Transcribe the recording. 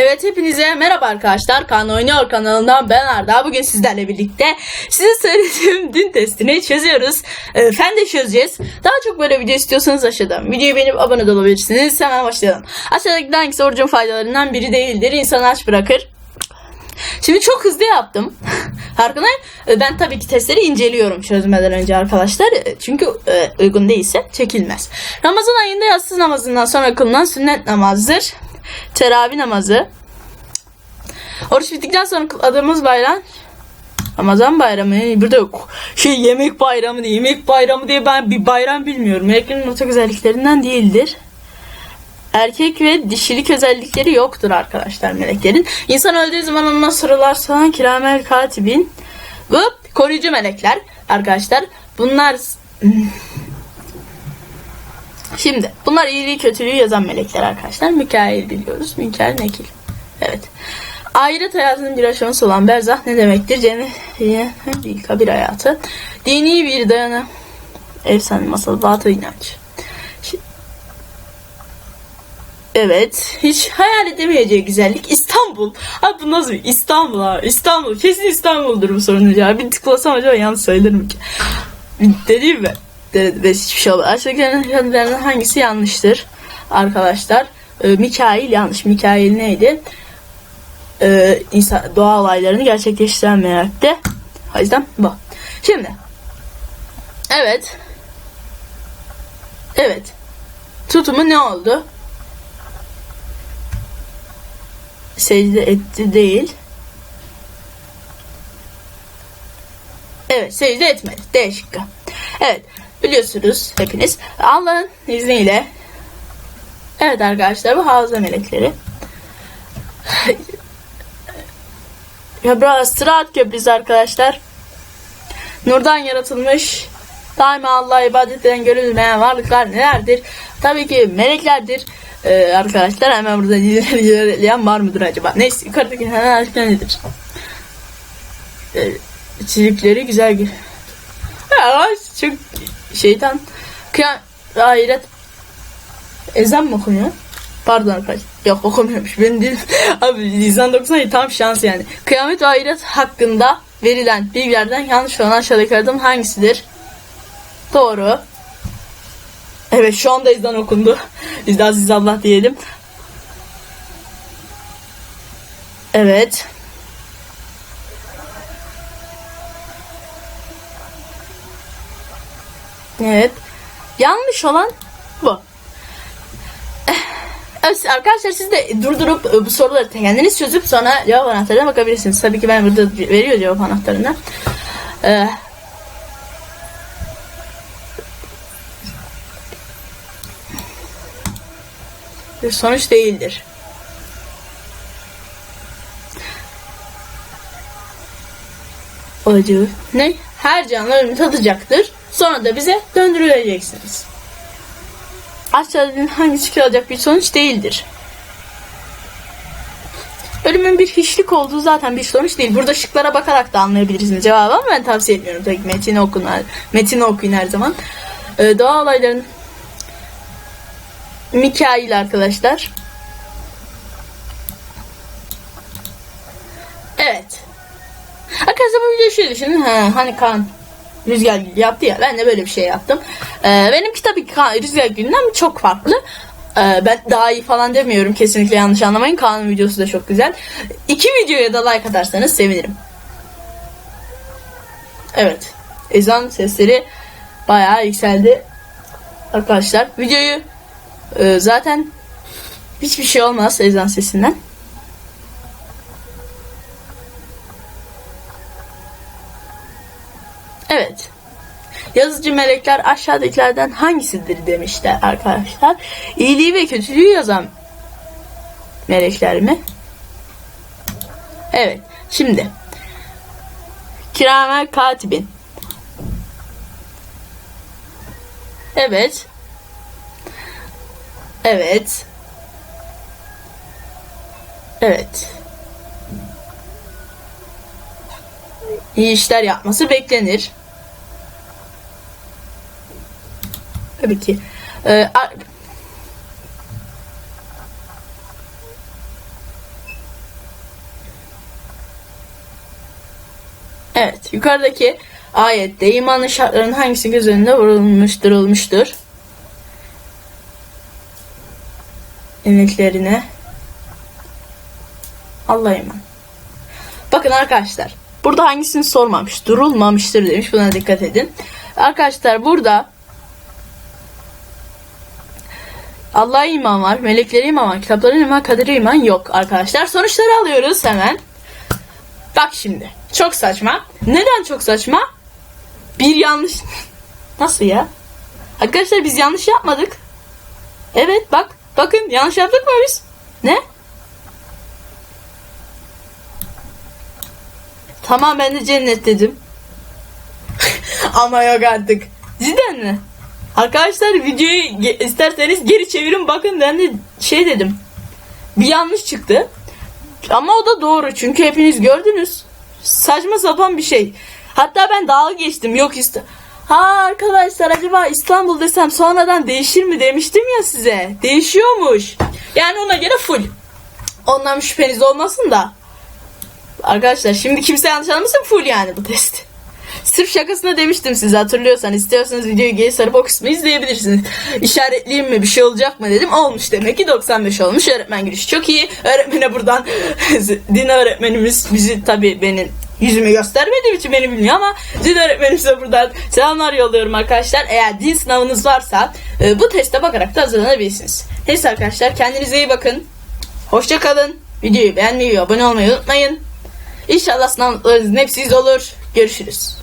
Evet hepinize merhaba arkadaşlar. Kan Oynuyor kanalından ben Arda. Bugün sizlerle birlikte size söylediğim dün testini çözüyoruz. Ee, fen de çözeceğiz. Daha çok böyle video istiyorsanız aşağıdan videoyu beğenip abone olabilirsiniz. Hemen başlayalım. Aşağıdaki hangisi orucun faydalarından biri değildir. İnsanı aç bırakır. Şimdi çok hızlı yaptım. Farkındayım. Ee, Ben tabii ki testleri inceliyorum çözmeden önce arkadaşlar. Ee, Çünkü e, uygun değilse çekilmez. Ramazan ayında yatsız namazından sonra kılınan sünnet namazdır. Teravih namazı. Oruç bittikten sonra kutladığımız bayram Ramazan bayramı burada yok. Şey yemek bayramı diye yemek bayramı diye ben bir bayram bilmiyorum. Meleklerin ortak özelliklerinden değildir. Erkek ve dişilik özellikleri yoktur arkadaşlar meleklerin. İnsan öldüğü zaman onunla sorular soran kiramel katibin bu koruyucu melekler arkadaşlar. Bunlar Şimdi bunlar iyiliği kötülüğü yazan melekler arkadaşlar. Mikail biliyoruz. Mikail Nekil. Evet. Ahiret hayatının bir aşaması olan berzah ne demektir? Cennet değil kabir hayatı. Dini bir dayanı. Efsane masal, batıl inanç. Evet. Hiç hayal edemeyeceği güzellik İstanbul. Abi bu nasıl bir İstanbul abi. İstanbul. Kesin İstanbul'dur bu sorunun cevabı. Bir tıklasam acaba yanlış söylerim ki. Dediğim mi? Ve hiçbir şey olmaz. Aşağıdakilerden hangisi yanlıştır? Arkadaşlar. Ee, Mikail yanlış. Mikail neydi? Ee, insan, doğa olaylarını gerçekleştiren melekti. O yüzden bu. Şimdi. Evet. Evet. Tutumu ne oldu? Secde etti değil. Evet secde etmedi. D şıkkı. Evet biliyorsunuz hepiniz Allah'ın izniyle Evet arkadaşlar bu havza melekleri. ya biraz Sırat köprüsü arkadaşlar. Nurdan yaratılmış daima Allah'a ibadet eden görülmeyen varlıklar nelerdir? Tabii ki meleklerdir. Ee, arkadaşlar hemen burada ilerleyen var mıdır acaba? Neyse yukarıdaki hemen nedir? Ee, çizikleri güzel. Ya, çok şeytan ahiret ezan mı okunuyor? Pardon arkadaşlar. Yok okumuyormuş. Ben değil. Abi Nisan 90 tam şans yani. Kıyamet ve ahiret hakkında verilen bilgilerden yanlış olan aşağıdakilerden hangisidir? Doğru. Evet şu anda ezan okundu. Biz de Aziz Allah diyelim. Evet. Evet. Yanlış olan bu. Evet, arkadaşlar siz de durdurup e, bu soruları kendiniz çözüp sonra cevap anahtarına bakabilirsiniz. Tabii ki ben burada veriyor cevap anahtarını. Ee, bir sonuç değildir. Acı. Ne? Her canlı ölümü tadacaktır. Sonra da bize döndürüleceksiniz. Aşağıdan hangi çıkılacak bir sonuç değildir. Ölümün bir hiçlik olduğu zaten bir sonuç değil. Burada şıklara bakarak da anlayabilirsiniz cevabı ama ben tavsiye etmiyorum. Tabii metini okun, metini okuyun her zaman. Ee, doğa olayların Mikail arkadaşlar. Evet. Arkadaşlar bu videoyu şöyle düşünün. Ha, hani kan Rüzgar Gül yaptı ya. Ben de böyle bir şey yaptım. Ee, benimki tabii Rüzgar Gül'den çok farklı. Ee, ben daha iyi falan demiyorum. Kesinlikle yanlış anlamayın. Kaan'ın videosu da çok güzel. İki videoya da like atarsanız sevinirim. Evet. Ezan sesleri bayağı yükseldi. Arkadaşlar videoyu e, zaten hiçbir şey olmaz ezan sesinden. Evet. Yazıcı melekler aşağıdakilerden hangisidir demişler arkadaşlar. İyiliği ve kötülüğü yazan melekler mi? Evet. Şimdi Kiramel katibin. Evet. Evet. Evet. İyi işler yapması beklenir. Tabii ki. Ee, Evet, yukarıdaki ayette imanın şartlarının hangisi göz önünde vurulmuştur olmuştur? Emirlerine Allah'a iman. Bakın arkadaşlar, burada hangisini sormamış, durulmamıştır demiş. Buna dikkat edin. Arkadaşlar burada Allah'a iman var, meleklere iman var, kitaplara iman, kadere iman yok arkadaşlar. Sonuçları alıyoruz hemen. Bak şimdi. Çok saçma. Neden çok saçma? Bir yanlış... Nasıl ya? Arkadaşlar biz yanlış yapmadık. Evet bak. Bakın yanlış yaptık mı biz? Ne? Tamam ben de cennet dedim. Ama yok artık. Cidden mi? Arkadaşlar videoyu isterseniz geri çevirin bakın ben de şey dedim. Bir yanlış çıktı. Ama o da doğru çünkü hepiniz gördünüz. Saçma sapan bir şey. Hatta ben dalga geçtim. Yok işte. Ha arkadaşlar acaba İstanbul desem sonradan değişir mi demiştim ya size. Değişiyormuş. Yani ona göre full. Ondan şüpheniz olmasın da. Arkadaşlar şimdi kimse yanlış anlamasın full yani bu test. Sırf şakasına demiştim size hatırlıyorsan istiyorsanız videoyu geri sarıp o kısmı izleyebilirsiniz. İşaretleyeyim mi bir şey olacak mı dedim olmuş demek ki 95 olmuş öğretmen girişi çok iyi. Öğretmene buradan din öğretmenimiz bizi tabi benim yüzümü göstermediğim için beni bilmiyor ama din öğretmenimize buradan selamlar yolluyorum arkadaşlar. Eğer din sınavınız varsa e, bu teste bakarak da hazırlanabilirsiniz. Neyse arkadaşlar kendinize iyi bakın. Hoşça kalın. Videoyu beğenmeyi abone olmayı unutmayın. İnşallah sınavlarınızın hepsi olur. Görüşürüz.